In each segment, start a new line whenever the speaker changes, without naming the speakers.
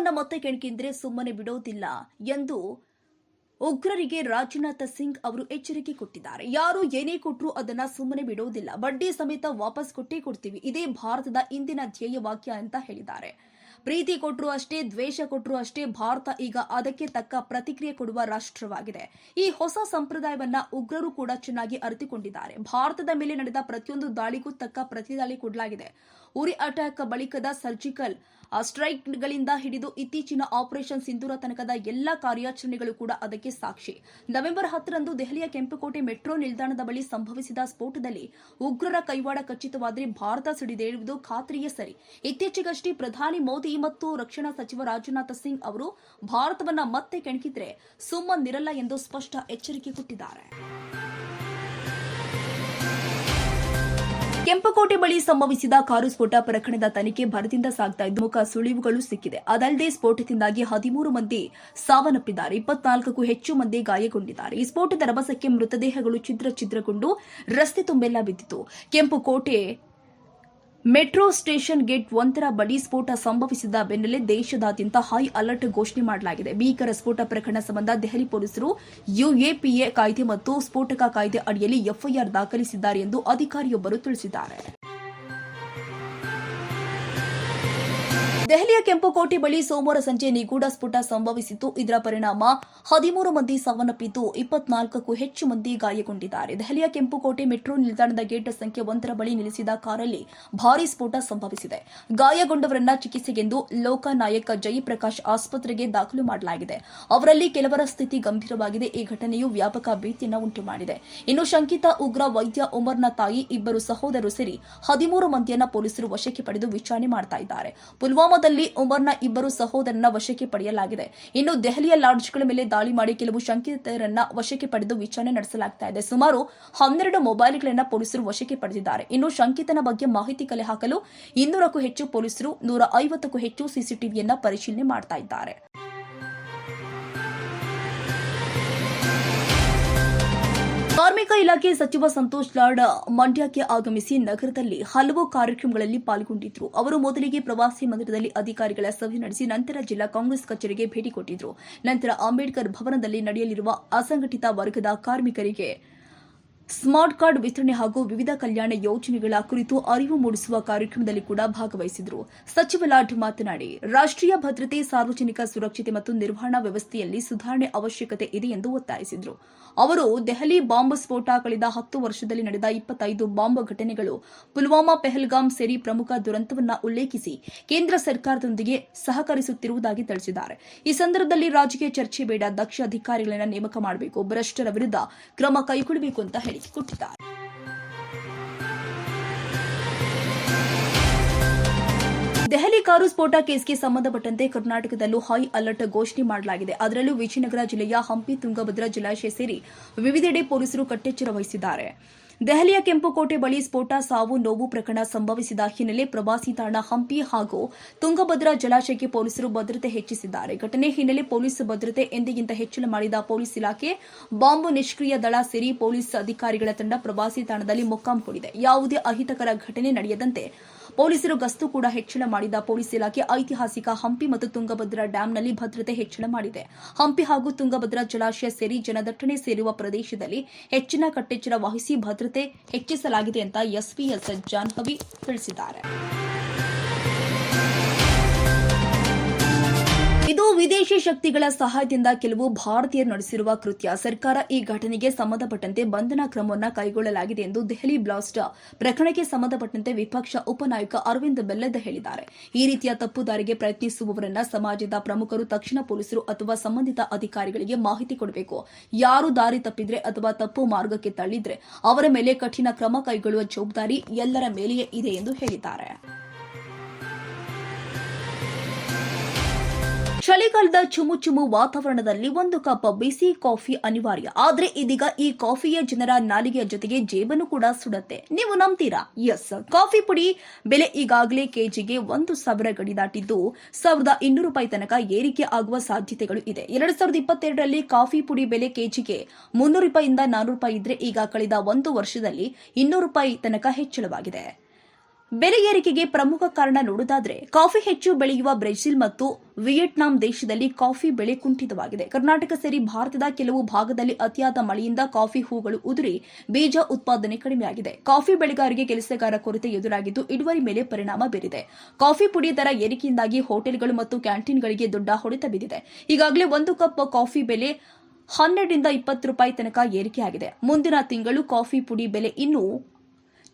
ಸುಮ್ಮನ ಮತ್ತೆ ಕೆಣಕಿದ್ರೆ ಸುಮ್ಮನೆ ಬಿಡೋದಿಲ್ಲ ಎಂದು ಉಗ್ರರಿಗೆ ರಾಜನಾಥ ಸಿಂಗ್ ಅವರು ಎಚ್ಚರಿಕೆ ಕೊಟ್ಟಿದ್ದಾರೆ. ಯಾರು ಏನೇ ಕೊಟ್ಟರು ಅದನ್ನ ಸುಮ್ಮನೆ ಬಿಡೋದಿಲ್ಲ. ಬಡ್ಡಿ ಸಮೇತ ವಾಪಸ್ ಕೊಟ್ಟೇ ಕೊಡ್ತೀವಿ. ಇದೇ ಭಾರತದ ಇಂದಿನ ಧ್ಯೇಯ ವಾಕ್ಯ ಅಂತ ಹೇಳಿದ್ದಾರೆ. ಪ್ರೀತಿ ಕೊಟ್ಟರು ಅಷ್ಟೇ, ದ್ವೇಷ ಕೊಟ್ಟರು ಅಷ್ಟೇ ಭಾರತ ಈಗ ಅದಕ್ಕೆ ತಕ್ಕ ಪ್ರತಿಕ್ರಿಯೆ ಕೊಡುವ ರಾಷ್ಟ್ರವಾಗಿದೆ. ಈ ಹೊಸ ಸಂಪ್ರದಾಯವನ್ನ ಉಗ್ರರು ಕೂಡ ಚೆನ್ನಾಗಿ ಅರಿತುಕೊಂಡಿದ್ದಾರೆ. ಭಾರತದ ಮೇಲೆ ನಡೆದ ಪ್ರತಿಯೊಂದು ದಾಳಿಗೂ ತಕ್ಕ ಪ್ರತಿದಾಳಿ ಕೊಡಲಾಗಿದೆ. ಉರಿ ಅಟ್ಯಾಕ್ ಬಳಿಕದ ಸರ್ಜಿಕಲ್ ಸ್ಟ್ರೈಕ್ಗಳಿಂದ ಹಿಡಿದು ಇತ್ತೀಚಿನ ಆಪರೇಷನ್ ಸಿಂಧೂರ ತನಕದ ಎಲ್ಲಾ ಕಾರ್ಯಾಚರಣೆಗಳು ಕೂಡ ಅದಕ್ಕೆ ಸಾಕ್ಷಿ. ನವೆಂಬರ್ ಹತ್ತರಂದು ದೆಹಲಿಯ ಕೆಂಪುಕೋಟೆ ಮೆಟ್ರೋ ನಿಲ್ದಾಣದ ಬಳಿ ಸಂಭವಿಸಿದ ಸ್ಫೋಟದಲ್ಲಿ ಉಗ್ರರ ಕೈವಾಡ ಖಚಿತವಾದರೆ ಭಾರತ ಸಿಡಿದೇಳುವುದು ಖಾತ್ರಿಯ ಸರಿ. ಇತ್ತೀಚೆಗಷ್ಟೇ ಪ್ರಧಾನಿ ಮೋದಿ ಮತ್ತು ರಕ್ಷಣಾ ಸಚಿವ ರಾಜನಾಥ್ ಸಿಂಗ್ ಅವರು ಭಾರತವನ್ನ ಮತ್ತೆ ಕೆಣಕಿದ್ರೆ ಸುಮ್ಮನಿರಲ್ಲ ಎಂದು ಸ್ಪಷ್ಟ ಎಚ್ಚರಿಕೆ ಕೊಟ್ಟಿದ್ದಾರೆ. ಕೆಂಪಕೋಟೆ ಬಳಿ ಸಂಭವಿಸಿದ ಕಾರು ಸ್ಫೋಟ ಪ್ರಕರಣದ ತನಿಖೆ ಭರದಿಂದ ಸಾಗ್ತಾ ಇದ್ದು ಮುಖ ಸುಳಿವುಗಳು ಸಿಕ್ಕಿದೆ. ಅದಲ್ಲದೆ ಸ್ಫೋಟದಿಂದಾಗಿ ಹದಿಮೂರು ಮಂದಿ ಸಾವನ್ನಪ್ಪಿದ್ದಾರೆ. ಇಪ್ಪತ್ನಾಲ್ಕಕ್ಕೂ ಹೆಚ್ಚು ಮಂದಿ ಗಾಯಗೊಂಡಿದ್ದಾರೆ. ಈ ಸ್ಫೋಟದ ರಭಸಕ್ಕೆ ಮೃತದೇಹಗಳು ಛಿದ್ರ ಛಿದ್ರಗೊಂಡು ರಸ್ತೆ ತುಂಬೆಲ್ಲ ಬಿದ್ದಿತು ಕೆಂಪುಕೋಟೆ ಮೆಟ್ರೋ ಸ್ಟೇಷನ್ ಗೇಟ್ ಒಂದರ ಬಳಿ ಸ್ಫೋಟ ಸಂಭವಿಸಿದ ಬೆನ್ನಲ್ಲೇ ದೇಶದಾದ್ಯಂತ ಹೈ ಅಲರ್ಟ್ ಘೋಷಣೆ ಮಾಡಲಾಗಿದೆ. ಭೀಕರ ಸ್ಫೋಟ ಪ್ರಕರಣ ಸಂಬಂಧ ದೆಹಲಿ ಪೊಲೀಸರು ಯುಎಪಿಎ ಕಾಯ್ದೆ ಮತ್ತು ಸ್ಫೋಟಕ ಕಾಯ್ದೆ ಅಡಿಯಲ್ಲಿ ಎಫ್ಐಆರ್ ದಾಖಲಿಸಿದ್ದಾರೆ ಎಂದು ಅಧಿಕಾರಿಯೊಬ್ಬರು ತಿಳಿಸಿದ್ದಾರೆ. ದೆಹಲಿಯ ಕೆಂಪುಕೋಟೆ ಬಳಿ ಸೋಮವಾರ ಸಂಜೆ ನಿಗೂಢ ಸ್ಫೋಟ ಸಂಭವಿಸಿತು ಇದರ ಪರಿಣಾಮ ಹದಿಮೂರು ಮಂದಿ ಸಾವನ್ನಪ್ಪಿದ್ದು ಇಪ್ಪತ್ನಾಲ್ಕಕ್ಕೂ ಹೆಚ್ಚು ಮಂದಿ ಗಾಯಗೊಂಡಿದ್ದಾರೆ. ದೆಹಲಿಯ ಕೆಂಪುಕೋಟೆ ಮೆಟ್ರೋ ನಿಲ್ದಾಣದ ಗೇಟ್ ಸಂಖ್ಯೆ ಒಂದರ ಬಳಿ ನಿಲ್ಲಿಸಿದ ಕಾರಲ್ಲಿ ಭಾರೀ ಸ್ಫೋಟ ಸಂಭವಿಸಿದೆ. ಗಾಯಗೊಂಡವರನ್ನ ಚಿಕಿತ್ಸೆಗೆಂದು ಲೋಕಾನಾಯಕ ಜಯಪ್ರಕಾಶ್ ಆಸ್ಪತ್ರೆಗೆ ದಾಖಲು ಮಾಡಲಾಗಿದೆ. ಅವರಲ್ಲಿ ಕೆಲವರ ಸ್ಥಿತಿ ಗಂಭೀರವಾಗಿದೆ. ಈ ಘಟನೆಯು ವ್ಯಾಪಕ ಭೀತಿಯನ್ನು ಉಂಟು ಮಾಡಿದೆ ಇನ್ನು ಶಂಕಿತ ಉಗ್ರ ವೈದ್ಯ ಉಮರ್ನ ತಾಯಿ ಇಬ್ಬರು ಸಹೋದರರು ಸೇರಿ ಹದಿಮೂರು ಮಂದಿಯನ್ನ ಪೊಲೀಸರು ವಶಕ್ಕೆ ಪಡೆದು ವಿಚಾರಣೆ ಮಾಡ್ತಾ ಇದ್ದಾರೆ. ಪುಲ್ವಾಮಾದಲ್ಲಿ ಉಮರ್ನ ಇಬ್ಬರು ಸಹೋದರನ ವಶಕ್ಕೆ ಪಡೆಯಲಾಗಿದೆ. ಇನ್ನು ದೆಹಲಿಯ ಲಾಡ್ಜ್ಗಳ ಮೇಲೆ ದಾಳಿ ಮಾಡಿ ಕೆಲವು ಶಂಕಿತರನ್ನ ವಶಕ್ಕೆ ಪಡೆದು ವಿಚಾರಣೆ ನಡೆಸಲಾಗ್ತಾ ಇದೆ. ಸುಮಾರು ಹನ್ನೆರಡು ಮೊಬೈಲ್ಗಳನ್ನ ಪೊಲೀಸರು ವಶಕ್ಕೆ ಪಡೆದಿದ್ದಾರೆ. ಇನ್ನು ಶಂಕಿತನ ಬಗ್ಗೆ ಮಾಹಿತಿ ಕಲೆ ಹಾಕಲು ಇನ್ನೂರಕ್ಕೂ ಹೆಚ್ಚು ಪೊಲೀಸರು ನೂರ ಐವತ್ತಕ್ಕೂ ಹೆಚ್ಚು ಸಿಸಿಟಿವಿಯನ್ನ ಪರಿಶೀಲನೆ ಮಾಡ್ತಾ ಇದ್ದಾರೆ. ಕಾರ್ಮಿಕ ಇಲಾಖೆ ಸಚಿವ ಸಂತೋಷ್ ಲಾಡ್ ಮಂಡ್ಯಕ್ಕೆ ಆಗಮಿಸಿ ನಗರದಲ್ಲಿ ಹಲವು ಕಾರ್ಯಕ್ರಮಗಳಲ್ಲಿ ಪಾಲ್ಗೊಂಡಿದ್ರು. ಅವರು ಮೊದಲಿಗೆ ಪ್ರವಾಸಿ ಮಂದಿರದಲ್ಲಿ ಅಧಿಕಾರಿಗಳ ಸಭೆ ನಡೆಸಿ ನಂತರ ಜಿಲ್ಲಾ ಕಾಂಗ್ರೆಸ್ ಕಚೇರಿಗೆ ಭೇಟಿ ಕೊಟ್ಟಿದ್ರು. ನಂತರ ಅಂಬೇಡ್ಕರ್ ಭವನದಲ್ಲಿ ನಡೆಯಲಿರುವ ಅಸಂಘಟಿತ ವರ್ಗದ ಕಾರ್ಮಿಕರಿಗೆ ಸ್ಮಾರ್ಟ್ ಕಾರ್ಡ್ ವಿತರಣೆ ಹಾಗೂ ವಿವಿಧ ಕಲ್ಯಾಣ ಯೋಜನೆಗಳ ಕುರಿತು ಅರಿವು ಮೂಡಿಸುವ ಕಾರ್ಯಕ್ರಮದಲ್ಲಿ ಕೂಡ ಭಾಗವಹಿಸಿದರು. ಸಚಿವ ಲಾಡ್ ಮಾತನಾಡಿ, ರಾಷ್ಟ್ರೀಯ ಭದ್ರತೆ, ಸಾರ್ವಜನಿಕ ಸುರಕ್ಷತೆ ಮತ್ತು ನಿರ್ವಹಣಾ ವ್ಯವಸ್ಥೆಯಲ್ಲಿ ಸುಧಾರಣೆ ಅವಶ್ಯಕತೆ ಇದೆ ಎಂದು ಒತ್ತಾಯಿಸಿದರು. ಅವರು ದೆಹಲಿ ಬಾಂಬ್ ಸ್ಫೋಟ ಕಳೆದ ಹತ್ತು ವರ್ಷದಲ್ಲಿ ನಡೆದ ಇಪ್ಪತ್ತೈದು ಬಾಂಬ್ ಘಟನೆಗಳು ಪುಲ್ವಾಮಾ ಪೆಹಲ್ಗಾಮ್ ಸೇರಿ ಪ್ರಮುಖ ದುರಂತವನ್ನು ಉಲ್ಲೇಖಿಸಿ ಕೇಂದ್ರ ಸರ್ಕಾರದೊಂದಿಗೆ ಸಹಕರಿಸುತ್ತಿರುವುದಾಗಿ ತಿಳಿಸಿದ್ದಾರೆ. ಈ ಸಂದರ್ಭದಲ್ಲಿ ರಾಜಕೀಯ ಚರ್ಚೆ ಬೇಡ, ದಕ್ಷ ಅಧಿಕಾರಿಗಳನ್ನ ನೇಮಕ ಮಾಡಬೇಕು, ಭ್ರಷ್ಟರ ವಿರುದ್ಧ ಕ್ರಮ ಕೈಗೊಳ್ಳಬೇಕು ಅಂತ ಹೇಳಿಕೆ ಕೊಟ್ಟಿದ್ದಾರೆ. ದೆಹಲಿ ಕಾರು ಸ್ಫೋಟ ಕೇಸ್ಗೆ ಸಂಬಂಧಪಟ್ಟಂತೆ ಕರ್ನಾಟಕದಲ್ಲೂ ಹೈ ಅಲರ್ಟ್ ಘೋಷಣೆ ಮಾಡಲಾಗಿದೆ. ಅದರಲ್ಲೂ ವಿಜಯನಗರ ಜಿಲ್ಲೆಯ ಹಂಪಿ ತುಂಗಭದ್ರಾ ಜಲಾಶಯ ಸೇರಿ ವಿವಿಧೆಡೆ ಪೊಲೀಸರು ಕಟ್ಟೆಚ್ಚರ ವಹಿಸಿದ್ದಾರೆ. ದೆಹಲಿಯ ಕೆಂಪುಕೋಟೆ ಬಳಿ ಸ್ಫೋಟ, ಸಾವು, ನೋವು ಪ್ರಕರಣ ಸಂಭವಿಸಿದ ಹಿನ್ನೆಲೆ ಪ್ರವಾಸಿ ತಾಣ ಹಂಪಿ ಹಾಗೂ ತುಂಗಭದ್ರಾ ಜಲಾಶಯಕ್ಕೆ ಪೊಲೀಸರು ಭದ್ರತೆ ಹೆಚ್ಚಿಸಿದ್ದಾರೆ. ಘಟನೆ ಹಿನ್ನೆಲೆ ಪೊಲೀಸ್ ಭದ್ರತೆ ಎಂದಿಗಿಂತ ಹೆಚ್ಚಳ ಮಾಡಿದ ಪೊಲೀಸ್ ಇಲಾಖೆ, ಬಾಂಬ್ ನಿಷ್ಕ್ರಿಯ ದಳ ಸೇರಿ ಪೊಲೀಸ್ ಅಧಿಕಾರಿಗಳ ತಂಡ ಪ್ರವಾಸಿ ತಾಣದಲ್ಲಿ ಮೊಕ್ಕಾಂ ಹೂಡಿದೆ ಯಾವುದೇ ಅಹಿತಕರ ಘಟನೆ ನಡೆಯದಂತೆ ಪೊಲೀಸರು ಗಸ್ತು ಕೂಡ ಹೆಚ್ಚಳ ಮಾಡಿದ ಪೊಲೀಸ್ ಇಲಾಖೆ ಐತಿಹಾಸಿಕ ಹಂಪಿ ಮತ್ತು ತುಂಗಭದ್ರಾ ಡ್ಯಾಂನಲ್ಲಿ ಭದ್ರತೆ ಹೆಚ್ಚಳ ಮಾಡಿದೆ. ಹಂಪಿ ಹಾಗೂ ತುಂಗಭದ್ರಾ ಜಲಾಶಯ ಸೇರಿ ಜನದಟ್ಟಣೆ ಸೇರುವ ಪ್ರದೇಶದಲ್ಲಿ ಹೆಚ್ಚಿನ ಕಟ್ಟೆಚ್ಚರ ವಹಿಸಿ ಭದ್ರತೆ ಹೆಚ್ಚಿಸಲಾಗಿದೆ ಅಂತ ಎಸ್ಪಿಎಸ್ ಜಾನ್ಹವಿ ತಿಳಿಸಿದ್ದಾರೆ. ವಿದೇಶಿ ಶಕ್ತಿಗಳ ಸಹಾಯದಿಂದ ಕೆಲವು ಭಾರತೀಯರು ನಡೆಸಿರುವ ಕೃತ್ಯ ಸರ್ಕಾರ ಈ ಘಟನೆಗೆ ಸಂಬಂಧಪಟ್ಟಂತೆ ಬಂಧನ ಕ್ರಮವನ್ನು ಕೈಗೊಳ್ಳಲಾಗಿದೆ ಎಂದು ದೆಹಲಿ ಬ್ಲಾಸ್ಟ್ ಪ್ರಕರಣಕ್ಕೆ ಸಂಬಂಧಪಟ್ಟಂತೆ ವಿಪಕ್ಷ ಉಪನಾಯಕ ಅರವಿಂದ್ ಬೆಲ್ಲದ್ ಹೇಳಿದ್ದಾರೆ. ಈ ರೀತಿಯ ತಪ್ಪುದಾರಿಗೆ ಪ್ರಯತ್ನಿಸುವವರನ್ನ ಸಮಾಜದ ಪ್ರಮುಖರು, ತಕ್ಷಣ ಪೊಲೀಸರು ಅಥವಾ ಸಂಬಂಧಿತ ಅಧಿಕಾರಿಗಳಿಗೆ ಮಾಹಿತಿ ಕೊಡಬೇಕು. ಯಾರು ದಾರಿ ತಪ್ಪಿದ್ರೆ ಅಥವಾ ತಪ್ಪು ಮಾರ್ಗಕ್ಕೆ ತಳ್ಳಿದ್ರೆ ಅವರ ಮೇಲೆ ಕಠಿಣ ಕ್ರಮ ಕೈಗೊಳ್ಳುವ ಜವಾಬ್ದಾರಿ ಎಲ್ಲರ ಮೇಲೆಯೇ ಇದೆ ಎಂದು ಹೇಳಿದ್ದಾರೆ. ಚಳಿಗಾಲದ ಚುಮು ಚುಮು ವಾತಾವರಣದಲ್ಲಿ ಒಂದು ಕಪ್ ಬಿಸಿ ಕಾಫಿ ಅನಿವಾರ್ಯ. ಆದ್ರೆ ಇದೀಗ ಈ ಕಾಫಿಯ ಜನರ ನಾಲಿಗೆಯ ಜೊತೆಗೆ ಜೇಬನ್ನು ಕೂಡ ಸುಡುತ್ತೆ. ನೀವು ನಂಬ್ತೀರಾ? ಎಸ್ ಕಾಫಿ ಪುಡಿ ಬೆಲೆ ಈಗಾಗಲೇ ಕೆಜಿಗೆ ಒಂದು ಸಾವಿರ ಗಡಿ ದಾಟಿದ್ದು ಸಾವಿರದ ಇನ್ನೂರು ರೂಪಾಯಿ ತನಕ ಏರಿಕೆ ಆಗುವ ಸಾಧ್ಯತೆಗಳು ಇದೆ. ಎರಡ್ ಸಾವಿರದ ಇಪ್ಪತ್ತೆರಡರಲ್ಲಿ ಕಾಫಿ ಪುಡಿ ಬೆಲೆ ಕೆಜಿಗೆ ಮುನ್ನೂರು ರೂಪಾಯಿಯಿಂದ ನಾನೂರು ರೂಪಾಯಿ ಇದ್ರೆ ಈಗ ಕಳೆದ ಒಂದು ವರ್ಷದಲ್ಲಿ ಇನ್ನೂರು ರೂಪಾಯಿ ತನಕ ಹೆಚ್ಚಳವಾಗಿದೆ. ಬೆಲೆ ಏರಿಕೆಗೆ ಪ್ರಮುಖ ಕಾರಣ ನೋಡುವುದಾದರೆ, ಕಾಫಿ ಹೆಚ್ಚು ಬೆಳೆಯುವ ಬ್ರೆಜಿಲ್ ಮತ್ತು ವಿಯೆಟ್ನಾಂ ದೇಶದಲ್ಲಿ ಕಾಫಿ ಬೆಳೆ ಕುಂಠಿತವಾಗಿದೆ. ಕರ್ನಾಟಕ ಸೇರಿ ಭಾರತದ ಕೆಲವು ಭಾಗದಲ್ಲಿ ಅತಿಯಾದ ಮಳೆಯಿಂದ ಕಾಫಿ ಹೂಗಳು ಉದುರಿ ಬೀಜ ಉತ್ಪಾದನೆ ಕಡಿಮೆಯಾಗಿದೆ. ಕಾಫಿ ಬೆಳೆಗಾರರಿಗೆ ಕೆಲಸಗಾರ ಕೊರತೆ ಎದುರಾಗಿದ್ದು, ಇಳುವರಿ ಮೇಲೆ ಪರಿಣಾಮ ಬೀರಿದೆ. ಕಾಫಿ ಪುಡಿ ದರ ಏರಿಕೆಯಿಂದಾಗಿ ಹೋಟೆಲ್ಗಳು ಮತ್ತು ಕ್ಯಾಂಟೀನ್ಗಳಿಗೆ ದೊಡ್ಡ ಹೊಡೆತ ಬಿದ್ದಿದೆ. ಈಗಾಗಲೇ ಒಂದು ಕಪ್ ಕಾಫಿ ಬೆಲೆ ಹನ್ನೆರಡರಿಂದ ಇಪ್ಪತ್ತು ರೂಪಾಯಿ ತನಕ ಏರಿಕೆಯಾಗಿದೆ. ಮುಂದಿನ ತಿಂಗಳು ಕಾಫಿ ಪುಡಿ ಬೆಲೆ ಇನ್ನೂ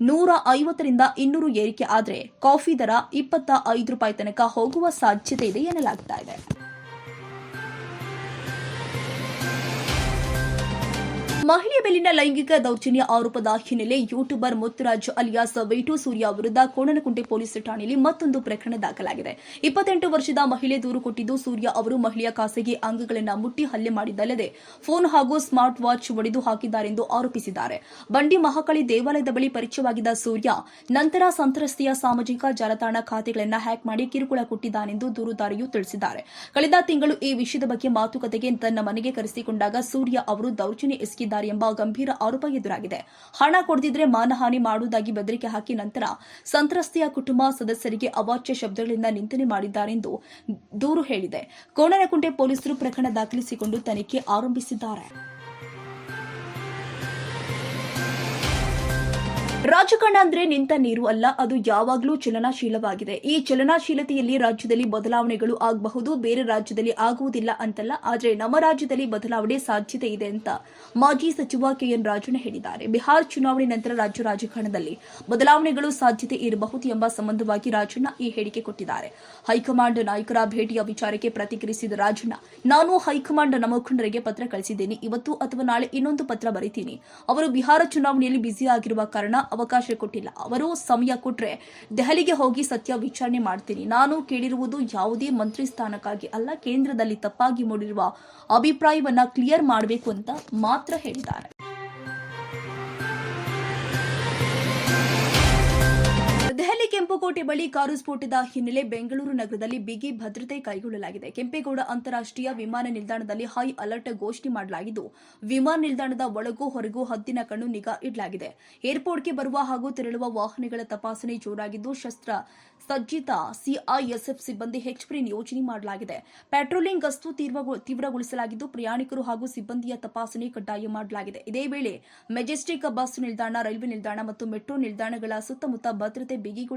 ನೂರ ಐವತ್ತರಿಂದ ಇನ್ನೂರು ಏರಿಕೆ ಆದರೆ ಕಾಫಿ ದರ ಇಪ್ಪತ್ತ ಐದು ರೂಪಾಯಿ ತನಕ ಹೋಗುವ ಸಾಧ್ಯತೆ ಇದೆ ಎನ್ನಲಾಗ್ತಾ ಇದೆ. ಮಹಿಳೆಯ ಮೇಲಿನ ಲೈಂಗಿಕ ದೌರ್ಜನ್ಯ ಆರೋಪದ ಹಿನ್ನೆಲೆ YouTuber Muthuraj alias white Surya ವಿರುದ್ಧ ಕೋಣನಕುಂಟೆ ಪೊಲೀಸ್ ಠಾಣೆಯಲ್ಲಿ ಮತ್ತೊಂದು ಪ್ರಕರಣ ದಾಖಲಾಗಿದೆ. ಇಪ್ಪತ್ತೆಂಟು ವರ್ಷದ ಮಹಿಳೆ ದೂರು ಕೊಟ್ಟಿದ್ದು ಸೂರ್ಯ ಅವರು ಮಹಿಳೆಯ ಖಾಸಗಿ ಅಂಗಗಳನ್ನು ಮುಟ್ಟಿ ಹಲ್ಲೆ ಮಾಡಿದ್ದಲ್ಲದೆ ಫೋನ್ ಹಾಗೂ ಸ್ಮಾರ್ಟ್ ವಾಚ್ ಒಡೆದು ಹಾಕಿದ್ದಾರೆಂದು ಆರೋಪಿಸಿದ್ದಾರೆ. ಬಂಡಿ ಮಹಾಕಳಿ ದೇವಾಲಯದ ಬಳಿ ಪರಿಚಯವಾಗಿದ್ದ ಸೂರ್ಯ ನಂತರ ಸಂತ್ರಸ್ತೆಯ ಸಾಮಾಜಿಕ ಜಾಲತಾಣ ಖಾತೆಗಳನ್ನು ಹ್ಯಾಕ್ ಮಾಡಿ ಕಿರುಕುಳ ಕೊಟ್ಟಿದ್ದಾನೆಂದು ದೂರುದಾರಿಯು ತಿಳಿಸಿದ್ದಾರೆ. ಕಳೆದ ತಿಂಗಳು ಈ ವಿಷಯದ ಬಗ್ಗೆ ಮಾತುಕತೆಗೆ ತನ್ನ ಮನೆಗೆ ಕರೆಸಿಕೊಂಡಾಗ ಸೂರ್ಯ ಅವರು ದೌರ್ಜನ್ಯ ಎಸಗಿದ್ದಾರೆ. ಎಂಬ ಗಂಭೀರ ಆರೋಪ ಎದುರಾಗಿದೆ. ಹಣ ಕೊಡದಿದ್ರೆ ಮಾನಹಾನಿ ಮಾಡುವುದಾಗಿ ಬೆದರಿಕೆ ಹಾಕಿ ನಂತರ ಸಂತ್ರಸ್ತೆಯ ಕುಟುಂಬ ಸದಸ್ಯರಿಗೆ ಅವಾಚ್ಯ ಶಬ್ದಗಳಿಂದ ನಿಂದನೆ ಮಾಡಿದ್ದಾರೆಂದು ದೂರು ಹೇಳಿದೆ. ಕೋಣನಕುಂಟೆ ಪೊಲೀಸರು ಪ್ರಕರಣ ದಾಖಲಿಸಿಕೊಂಡು ತನಿಖೆ ಆರಂಭಿಸಿದ್ದಾರೆ. ರಾಜಕಾರಣ ಅಂದ್ರೆ ನಿಂತ ನೀರು ಅಲ್ಲ, ಅದು ಯಾವಾಗಲೂ ಚಲನಶೀಲವಾಗಿದೆ. ಈ ಚಲನಶೀಲತೆಯಲ್ಲಿ ರಾಜ್ಯದಲ್ಲಿ ಬದಲಾವಣೆಗಳು ಆಗಬಹುದು, ಬೇರೆ ರಾಜ್ಯದಲ್ಲಿ ಆಗುವುದಿಲ್ಲ ಅಂತಲ್ಲ, ಆದರೆ ನಮ್ಮ ರಾಜ್ಯದಲ್ಲಿ ಬದಲಾವಣೆ ಸಾಧ್ಯತೆ ಇದೆ ಅಂತ ಮಾಜಿ ಸಚಿವ ಕೆಎನ್ ರಾಜಣ್ಣ ಹೇಳಿದ್ದಾರೆ. ಬಿಹಾರ್ ಚುನಾವಣೆ ನಂತರ ರಾಜ್ಯ ರಾಜಕಾರಣದಲ್ಲಿ ಬದಲಾವಣೆಗಳು ಸಾಧ್ಯತೆ ಇರಬಹುದು ಎಂಬ ಸಂಬಂಧವಾಗಿ ರಾಜಣ್ಣ ಈ ಹೇಳಿಕೆ ಕೊಟ್ಟಿದ್ದಾರೆ. ಹೈಕಮಾಂಡ್ ನಾಯಕರ ಭೇಟಿಯ ವಿಚಾರಕ್ಕೆ ಪ್ರತಿಕ್ರಿಯಿಸಿದ ರಾಜಣ್ಣ, ನಾನು ಹೈಕಮಾಂಡ್ ಮುಖಂಡರಿಗೆ ಪತ್ರ ಕಳಿಸಿದ್ದೇನೆ. ಇವತ್ತು ಅಥವಾ ನಾಳೆ ಇನ್ನೊಂದು ಪತ್ರ ಬರೀತೀನಿ. ಅವರು ಬಿಹಾರ ಚುನಾವಣೆಯಲ್ಲಿ ಬ್ಯುಸಿ ಆಗಿರುವ ಕಾರಣ ಅವಕಾಶ ಕೊಟ್ಟಿಲ್ಲ. ಅವರು ಸಮಯ ಕೊಟ್ರೆ ದೆಹಲಿಗೆ ಹೋಗಿ ಸತ್ಯ ವಿಚಾರಣೆ ಮಾಡ್ತೀನಿ. ನಾನು ಕೇಳಿರುವುದು ಯಾವುದೇ ಮಂತ್ರಿ ಸ್ಥಾನಕ್ಕಾಗಿ ಅಲ್ಲ, ಕೇಂದ್ರದಲ್ಲಿ ತಪ್ಪಾಗಿ ಮೂಡಿರುವ ಅಭಿಪ್ರಾಯವನ್ನ ಕ್ಲಿಯರ್ ಮಾಡಬೇಕು ಅಂತ ಮಾತ್ರ ಹೇಳಿದ್ದಾರೆ. ಕೆಂಪುಕೋಟೆ ಬಳಿ ಕಾರು ಸ್ಫೋಟದ ಹಿನ್ನೆಲೆ ಬೆಂಗಳೂರು ನಗರದಲ್ಲಿ ಬಿಗಿ ಭದ್ರತೆ ಕೈಗೊಳ್ಳಲಾಗಿದೆ. ಕೆಂಪೇಗೌಡ ಅಂತಾರಾಷ್ಟ್ರೀಯ ವಿಮಾನ ನಿಲ್ದಾಣದಲ್ಲಿ ಹೈ ಅಲರ್ಟ್ ಘೋಷಣೆ ಮಾಡಲಾಗಿದ್ದು, ವಿಮಾನ ನಿಲ್ದಾಣದ ಒಳಗೂ ಹೊರಗೂ ಹದ್ದಿನ ಕಣ್ಣು ನಿಗಾ ಇಡಲಾಗಿದೆ. ಏರ್ಪೋರ್ಟ್ಗೆ ಬರುವ ಹಾಗೂ ತೆರಳುವ ವಾಹನಗಳ ತಪಾಸಣೆ ಜೋರಾಗಿದ್ದು, ಶಸ್ತ್ರ ಸಜ್ಜಿತ ಸಿಐಎಸ್ಎಫ್ ಸಿಬ್ಬಂದಿ ಹೆಚ್ಚುವರಿ ನಿಯೋಜನೆ ಮಾಡಲಾಗಿದೆ. ಪೆಟ್ರೋಲಿಂಗ್ ಗಸ್ತು ತೀವ್ರಗೊ- ತೀವ್ರಗೊಳಿಸಲಾಗಿದ್ದು, ಪ್ರಯಾಣಿಕರು ಹಾಗೂ ಸಿಬ್ಬಂದಿಯ ತಪಾಸಣೆ ಕಡ್ಡಾಯ ಮಾಡಲಾಗಿದೆ. ಇದೇ ವೇಳೆ, ಮೆಜೆಸ್ಟಿಕ್ ಬಸ್ ನಿಲ್ದಾಣ, ರೈಲ್ವೆ ನಿಲ್ದಾಣ ಮತ್ತು ಮೆಟ್ರೋ ನಿಲ್ದಾಣಗಳ ಸುತ್ತಮುತ್ತ ಭದ್ರತೆ ಬಿಗಿಗೊಳಿಸಲಾಗಿದೆ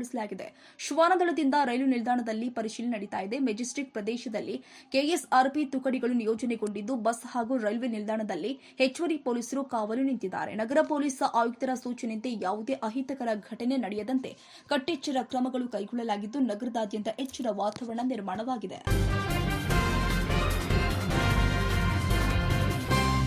ಶ್ವಾನದಳದಿಂದ ರೈಲು ನಿಲ್ದಾಣದಲ್ಲಿ ಪರಿಶೀಲನೆ ನಡೀತಾ ಇದೆ. ಮೆಜೆಸ್ಟಿಕ್ ಪ್ರದೇಶದಲ್ಲಿ ಕೆಎಸ್ಆರ್ಪಿ ತುಕಡಿಗಳು ನಿಯೋಜನೆಗೊಂಡಿದ್ದು, ಬಸ್ ಹಾಗೂ ರೈಲ್ವೆ ನಿಲ್ದಾಣದಲ್ಲಿ ಹೆಚ್ಚುವರಿ ಪೊಲೀಸರು ಕಾವಲು ನಿಂತಿದ್ದಾರೆ. ನಗರ ಪೊಲೀಸ್ ಆಯುಕ್ತರ ಸೂಚನೆಯಂತೆ ಯಾವುದೇ ಅಹಿತಕರ ಘಟನೆ ನಡೆಯದಂತೆ ಕಟ್ಟೆಚ್ಚರ ಕ್ರಮಗಳು ಕೈಗೊಳ್ಳಲಾಗಿದ್ದು, ನಗರದಾದ್ಯಂತ ಹೆಚ್ಚಿನ ವಾತಾವರಣ ನಿರ್ಮಾಣವಾಗಿದೆ.